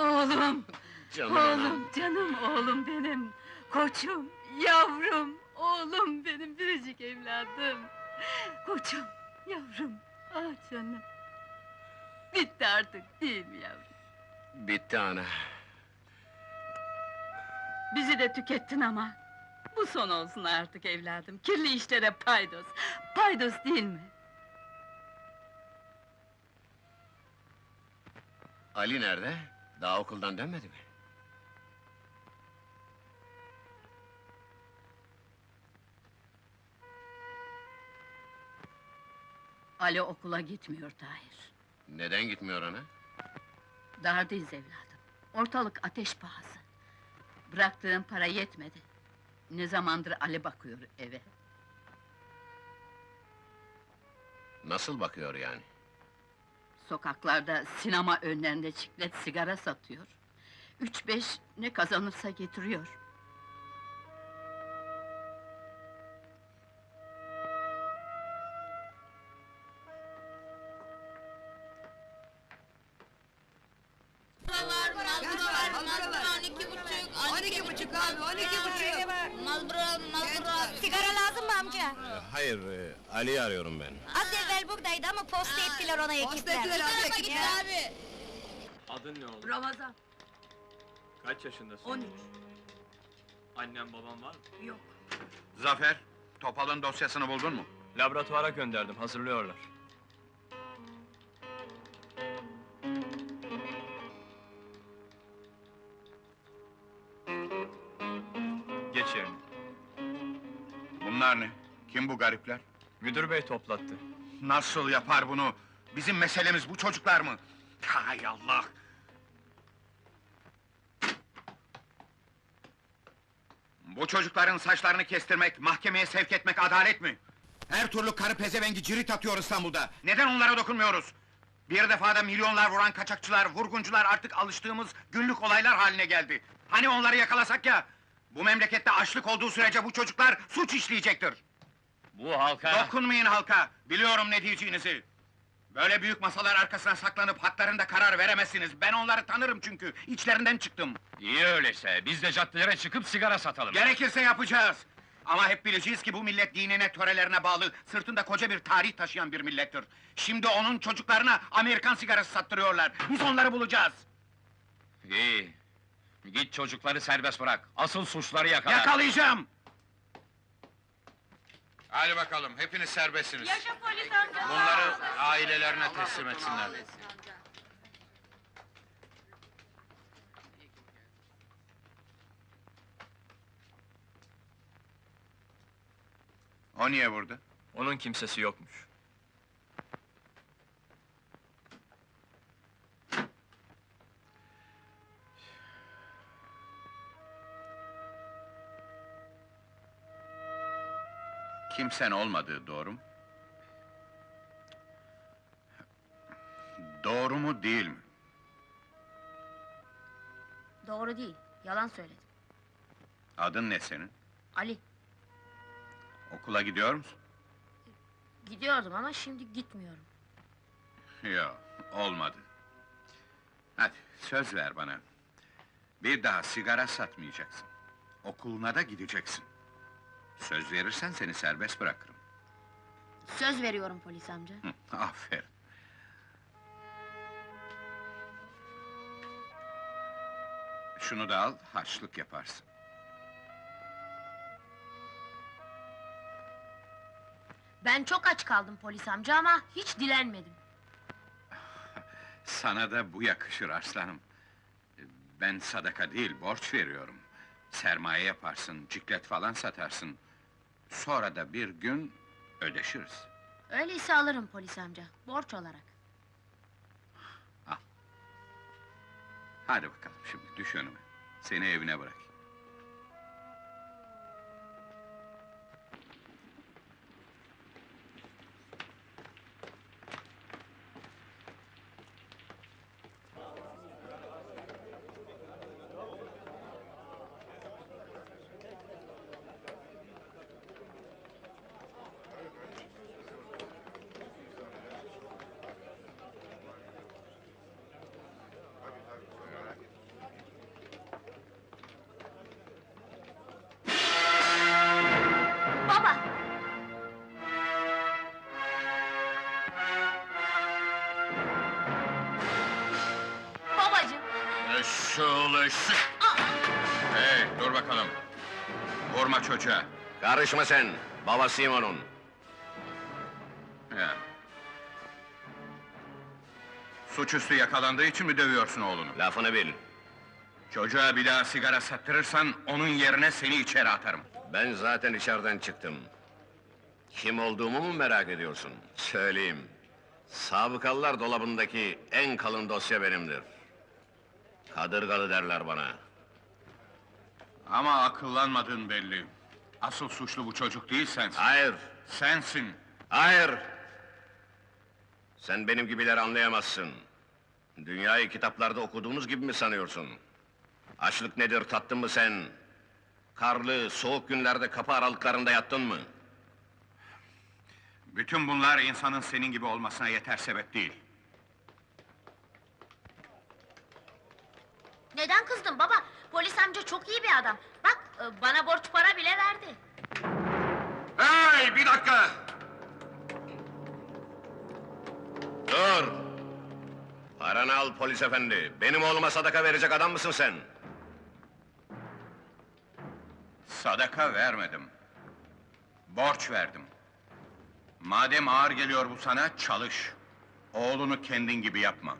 Oğlum, Canım anam. oğlum, canım oğlum benim. Koçum, yavrum, oğlum benim biricik evladım. Koçum, yavrum, ah canım. Bitti artık değil mi yavrum? Bitti ana. Bizi de tükettin ama. Bu son olsun artık evladım. Kirli işlere paydos. Paydos değil mi? Ali nerede? Daha okuldan dönmedi mi? Ali okula gitmiyor Tahir. Neden gitmiyor ana? Dardayız evladım. Ortalık ateş pahası. Bıraktığım para yetmedi. Ne zamandır Ali bakıyor eve. Nasıl bakıyor yani? Sokaklarda, sinema önlerinde çiklet sigara satıyor. Üç beş ne kazanırsa getiriyor. Malboro Malboro Hayır, e, Ali'yi arıyorum ben. Az evvel buradaydı ama posta ettiler ona ekipler. Bu tarafa gitti abi. Adın ne oğlum? Ramazan, Kaç yaşındasın? 13. Annem babam var mı? Yok. Zafer, Topal'ın dosyasını buldun mu? Laboratuvara gönderdim, hazırlıyorlar. Geç yerine. Bunlar ne? Kim bu garipler? Müdür bey toplattı. Nasıl yapar bunu? Bizim meselemiz bu çocuklar mı? Hay Allah! Bu çocukların saçlarını kestirmek, mahkemeye sevk etmek adalet mi? Her türlü karı pezevengi cirit atıyor İstanbul'da. Neden onlara dokunmuyoruz? Bir defada milyonlar vuran kaçakçılar, vurguncular artık alıştığımız günlük olaylar haline geldi. Hani onları yakalasak ya? Bu memlekette açlık olduğu sürece bu çocuklar suç işleyecektir. Bu halka... Dokunmayın halka, biliyorum ne diyeceğinizi. Böyle büyük masalar arkasına saklanıp hatlarında karar veremezsiniz. Ben onları tanırım çünkü, içlerinden çıktım. İyi öyleyse, biz de caddelere çıkıp sigara satalım. Gerekirse yapacağız. Ama hep bileceğiz ki bu millet dinine, törelerine bağlı, sırtında koca bir tarih taşıyan bir millettir. Şimdi onun çocuklarına Amerikan sigarası sattırıyorlar. Biz onları bulacağız. İyi. Git çocukları serbest bırak. Asıl suçları yakala. Yakalayacağım! Hadi bakalım, hepiniz serbestsiniz. Yaşa polis amca. Bunları ailelerine teslim etsinler. O niye burada? Onun kimsesi yokmuş. Kimsen olmadığı doğru mu? Doğru mu değil mi? Doğru değil, yalan söyledim. Adın ne senin? Ali, Okula gidiyor musun? gidiyordum ama şimdi gitmiyorum. Yok, olmadı. Hadi, söz ver bana. Bir daha sigara satmayacaksın. Okuluna da gideceksin. Söz verirsen seni serbest bırakırım. Söz veriyorum polis amca. Hı, aferin. Şunu da al, harçlık yaparsın. Ben çok aç kaldım polis amca ama hiç dilenmedim. Sana da bu yakışır aslanım. Ben sadaka değil, borç veriyorum. Sermaye yaparsın, ciklet falan satarsın. Sonra da bir gün ödeşiriz. Öyleyse alırım polis amca, borç olarak. Hadi bakalım şimdi, düş önüme. Seni evine bırakayım. Çalış! Hey, dur bakalım. Vurma çocuğa! Karışma sen, babasıyım onun. Ya. Suçüstü yakalandığı için mi dövüyorsun oğlunu? Lafını bil. Çocuğa bir daha sigara sattırırsan, onun yerine seni içeri atarım. Ben zaten içeriden çıktım. Kim olduğumu mu merak ediyorsun? Söyleyeyim. Sabıkalılar dolabındaki en kalın dosya benimdir. Kadırgalı derler bana. Ama akıllanmadın belli. Asıl suçlu bu çocuk değil sensin. Hayır, Sensin. hayır! Sen benim gibileri anlayamazsın. Dünyayı kitaplarda okuduğunuz gibi mi sanıyorsun? Açlık nedir tattın mı sen? Karlı, soğuk günlerde kapı aralıklarında yattın mı? Bütün bunlar insanın senin gibi olmasına yeter sebep değil. Neden kızdın baba? Polis amca çok iyi bir adam. Bak e, bana borç para bile verdi. Hey, bir dakika! Dur! Paranı al polis efendi. Benim oğluma sadaka verecek adam mısın sen? Sadaka vermedim. Borç verdim. Madem ağır geliyor bu sana, çalış. Oğlunu kendin gibi yapma.